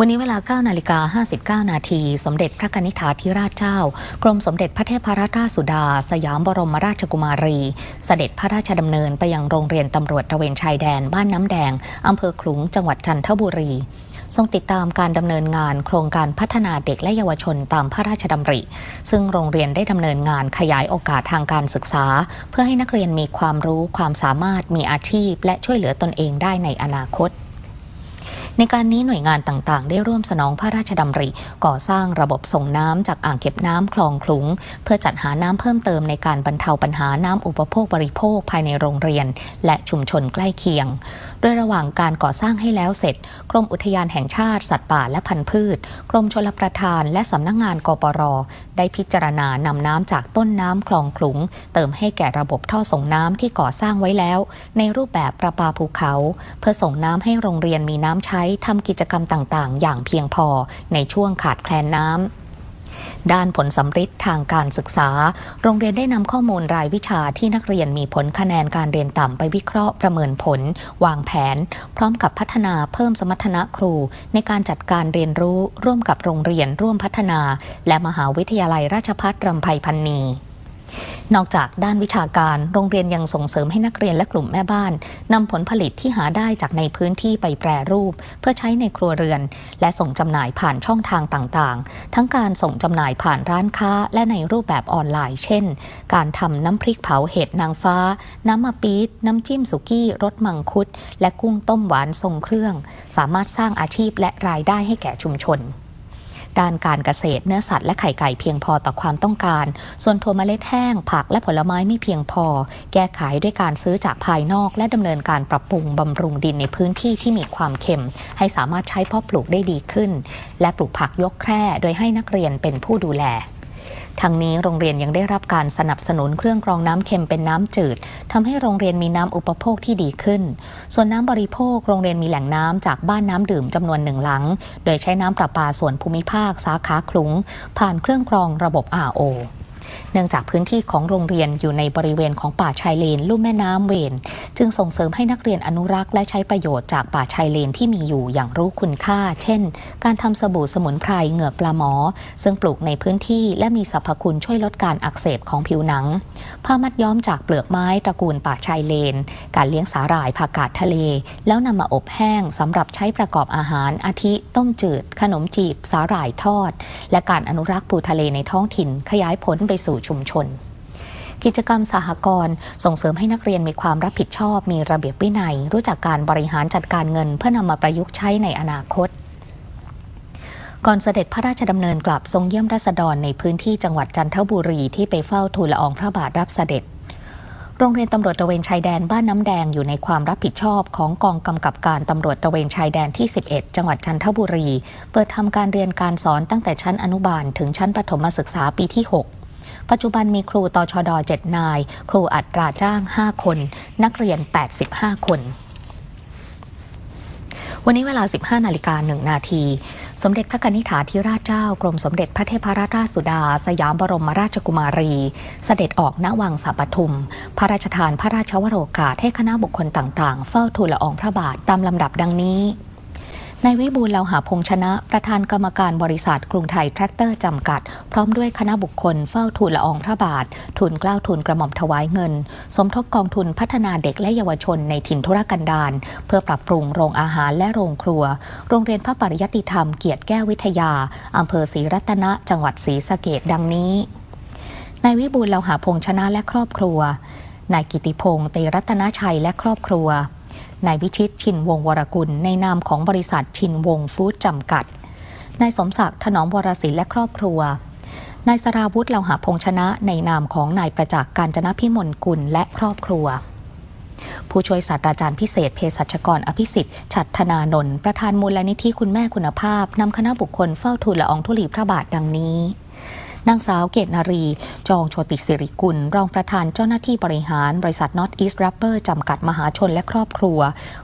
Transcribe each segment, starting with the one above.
วันนี้เวลา9นาฬิกา59 นาที สมเด็จพระนิษฐาธิราชเจ้า กรมสมเด็จพระเทพรัตนราชสุดา สยามบรมราชกุมารี เสด็จพระราชดำเนินไปยังโรงเรียนตำรวจตระเวนชายแดนบ้านน้ำแดงอำเภอขลุงจังหวัดจันทบุรีทรงติดตามการดำเนินงานโครงการพัฒนาเด็กและเยาวชนตามพระราชดำริ ซึ่งโรงเรียนได้ดำเนินงานขยายโอกาสทางการศึกษา เพื่อให้นักเรียนมีความรู้ความสามารถมีอาชีพ และช่วยเหลือตนเองได้ในอนาคต ในการนี้หน่วยงานต่างๆ ได้ร่วมสนองพระราชดำริ ก่อสร้างระบบส่งน้ำจากอ่างเก็บน้ำคลองคลุง เพื่อจัดหาน้ำเพิ่มเติมในการบรรเทาปัญหาน้ำอุปโภคบริโภคภายในโรงเรียน และชุมชนใกล้เคียง โดยระหว่างการก่อสร้างให้แล้วเสร็จ กรมอุทยานแห่งชาติ สัตว์ป่าและพันธุ์พืช กรมชลประทานและสำนักงงานกปร ได้พิจารณานำน้ำจากต้นน้ำคลองขลุง เติมให้แก่ระบบท่อส่งน้ำที่ก่อสร้างไว้แล้ว ในรูปแบบประปาภูเขา เพื่อส่งน้ำให้โรงเรียนมีน้ำใช้ทำกิจกรรมต่าง ๆ อย่างเพียงพอในช่วงขาดแคลนน้ำ ด้านผลสำฤทธิ์ทางการศึกษา โรงเรียนได้นำข้อมูลรายวิชาที่นักเรียนมีผลคะแนนการเรียนต่ำไปวิเคราะห์ประเมินผล วางแผน พร้อมกับพัฒนาเพิ่มสมรรถนะครู ในการจัดการเรียนรู้ร่วมกับโรงเรียนร่วมพัฒนา และมหาวิทยาลัยราชภัฏรำไพพันนี นอกจากด้านวิชาการ โรงเรียนยังส่งเสริมให้นักเรียนและกลุ่มแม่บ้านนำผลผลิตที่หาได้จากในพื้นที่ไปแปรรูป เพื่อใช้ในครัวเรือน และส่งจำหน่ายผ่านช่องทางต่างๆ ทั้งการส่งจำหน่ายผ่านร้านค้า และในรูปแบบออนไลน์ เช่น การทำน้ำพริกเผาเห็ดนางฟ้า น้ำมะปี๊ดน้ำจิ้มสุกี้รสมังคุด และกุ้งต้มหวานทรงเครื่อง สามารถสร้างอาชีพและรายได้ให้แก่ชุมชน ด้านการเกษตรเนื้อสัตว์และไข่ไก่เพียงพอต่อความต้องการ ส่วนถั่วเมล็ดแห้ง ผักและผลไม้ไม่เพียงพอ แก้ไขด้วยการซื้อจากภายนอก และดำเนินการปรับปรุงบำรุงดินในพื้นที่ที่มีความเค็ม ให้สามารถใช้เพาะปลูกได้ดีขึ้น และปลูกผักยกแคร่โดยให้นักเรียนเป็นผู้ดูแล ทั้งนี้โรงเรียนยังได้รับการสนับสนุนเครื่องกรองน้ำเค็มเป็นน้ำจืดทำให้โรงเรียนมีน้ำอุปโภคที่ดีขึ้น ส่วนน้ำบริโภคโรงเรียนมีแหล่งน้ำจากบ้านน้ำดื่มจำนวนหนึ่งหลัง โดยใช้น้ำประปาส่วนภูมิภาคสาขาคลุงผ่านเครื่องกรองระบบ RO เนื่องจากพื้นที่ของโรงเรียนอยู่ในบริเวณของป่าชายเลนลุ่มแม่น้ำเวนจึงส่งเสริมให้นักเรียนอนุรักษ์และใช้ประโยชน์จากป่าชายเลนที่มีอยู่อย่างรู้คุณค่า เช่น การทำสบู่สมุนไพรเหงือกปลาหมอ ซึ่งปลูกในพื้นที่และมีสรรพคุณช่วยลดการอักเสบของผิวหนัง ผ้ามัดย้อมจากเปลือกไม้ตระกูลป่าชายเลน การเลี้ยงสาหร่ายผักกาดทะเล แล้วนำมาอบแห้งสำหรับใช้ประกอบอาหารอาทิ ต้มจืด ขนมจีบ สาหร่ายทอด และการอนุรักษ์ปูทะเลในท้องถิ่นขยายผลไปสู่ชุมชน กิจกรรมสหกรณ์ส่งเสริมให้นักเรียนมีความรับผิดชอบ มีระเบียบวินัย รู้จักการบริหารจัดการเงิน เพื่อนำมาประยุกต์ใช้ในอนาคตก่อนเสด็จพระราชดำเนินกลับทรงเยี่ยมราษฎรในพื้นที่จังหวัดจันทบุรีที่ไปเฝ้าทูลละอองพระบาทรับเสด็จ โรงเรียนตำรวจตระเวนชายแดนบ้านน้ำแดงอยู่ในความรับผิดชอบของกองกำกับการตำรวจตระเวนชายแดนที่ 11 จังหวัดจันทบุรี เปิดทำการเรียนการสอนตั้งแต่ชั้นอนุบาลถึงชั้นประถมศึกษาปีที่ 6 ปัจจุบันมีครูตชด 7 นาย ครูอัตราจ้าง 5 คน นักเรียน 85 คน วันนี้เวลา 15 นาฬิกา 1 นาทีสมเด็จพระกนิษฐาธิราชเจ้ากรมสมเด็จพระเทพรัตนราชสุดา สยามบรมราชกุมารี เสด็จออกณวังสัปทุม พระราชทานพระราชวโรกาสให้คณะบุคคลต่างๆ เฝ้าทูลละอองพระบาทตามลำดับดังนี้ นายวิบูลย์เลาหาพงชนะ ประธานกรรมการบริษัทกรุงไทยแทรกเตอร์จำกัด พร้อมด้วยคณะบุคคลเฝ้าทูลละอองพระบาททูลกล้าวทูลกระหม่อมถวายเงิน สมทบกองทุนพัฒนาเด็กและเยาวชนในถิ่นธุรกันดารเพื่อปรับปรุงโรงอาหารและโรงครัว โรงเรียนพระปริยติธรรมเกียรติแก้ววิทยาอำเภอศรีรัตนะ จังหวัดศรีสะเกดดังนี้นายวิบูลย์เลาหาพงชนะและครอบครัวนายกิติพงษ์เตรัตนชัยและครอบครัว นายวิชิตชินวงวรกุล ในนามของบริษัทชินวงฟู้ดจำกัด นายสมศักดิ์ถนอมวรศิลป์และครอบครัว นายสราวุฒิเลาหาพงชนะ ในนามของนายประจักษ์การจนพิมลกุลและครอบครัว ผู้ช่วยศาสตราจารย์พิเศษเภสัชกรอภิสิทธิ์ฉัตรธนานนท์ประธานมูลนิธิคุณแม่คุณภาพนำคณะบุคคลเฝ้าทูลละอองธุลีพระบาทดังนี้ นางสาวเกตนารี จองโชติสิริกุล รองประธานเจ้าหน้าที่บริหาร บริษัท North East Rubber จำกัดมหาชนและครอบครัว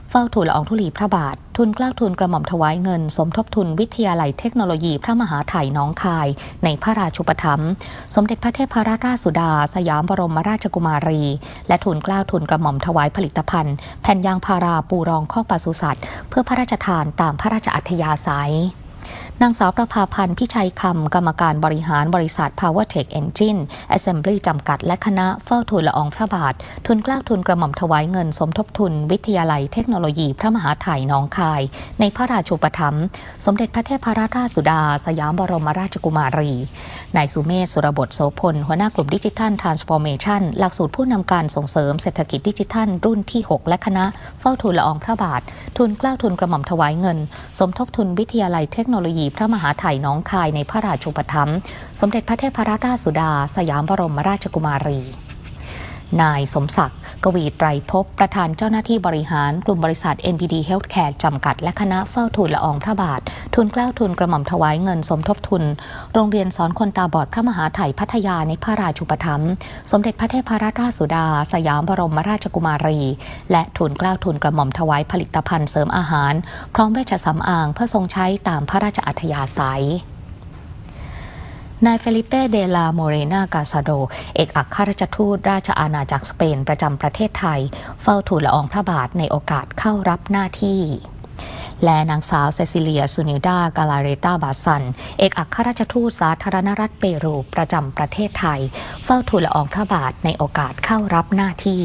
เฝ้าทูลละอองธุลีพระบาท ทุนกล้าทุนกระหม่อมถวายเงิน สมทบทุนวิทยาลัยเทคโนโลยีพระมหาไถ่น้องคาย ในพระราชุปถัมภ์สมเด็จพระเทพรัตนราชสุดา สยามบรมราชกุมารี และทุนกล้าทุนกระหม่อมถวายผลิตภัณฑ์ แผ่นยางพาราปูรองข้อปศุสัตว์ เพื่อพระราชทานตามพระราชอัธยาศัย นางสาวประภาพันธ์พิชัยคำกรรมการบริหารบริษัท PowerTech Engine Assembly จำกัด และคณะเฝ้าทูลละอองพระบาท ทุนเกล้าทุนกระหม่อมถวายเงินสมทบทุน วิทยาลัยเทคโนโลยีพระมหาไทยน้องคาย ในพระราชูปถัมภ์สมเด็จพระเทพรัตนราชสุดา สยามบรมราชกุมารี นายสุเมธสุรบทโสพล หัวหน้ากลุ่มดิจิทัลทรานส์ฟอร์เมชันหลักสูตรผู้นำการส่งเสริมเศรษฐกิจดิจิทัล รุ่นที่ 6 และคณะเฝ้าทูลละอองพระบาท ทุนเกล้าทุนกระหม่อมถวายเงิน สมทบทุนวิทยาลัยเทคโนโลยีพระมหาไทยน้องคายในพระราชูปถัมภ์สมเด็จพระเทพรัตนราชสุดา สยามบรมราชกุมารี นายสมศักดิ์กวีไตรภพประธานเจ้าหน้าที่บริหารกลุ่มบริษัท NPD Healthcare จำกัด และคณะเฝ้าทูลละอองพระบาท ทุนเกล้าทุนกระหม่อมถวายเงินสมทบทุน โรงเรียนสอนคนตาบอดพระมหาไถยพัทยาในพระราชูปถัมภ์สมเด็จพระเทพรัตนราชสุดา สยามบรมราชกุมารี และทุนเกล้าทุนกระหม่อมถวายผลิตภัณฑ์เสริมอาหาร พร้อมเวชสำอางเพื่อทรงใช้ตามพระราชอัธยาศัย นายเฟลิเป้เดลาโมเรนากาซาโด เอกอัครราชทูตราชอาณาจักรสเปนประจำประเทศไทย เฝ้าทูลละอองพระบาทในโอกาสเข้ารับหน้าที่และนางสาวเซซิเลียซูนิดากาลาเรตาบาซัน เอกอัครราชทูตสาธารณรัฐเปรูประจำประเทศไทย เฝ้าทูลละอองพระบาทในโอกาสเข้ารับหน้าที่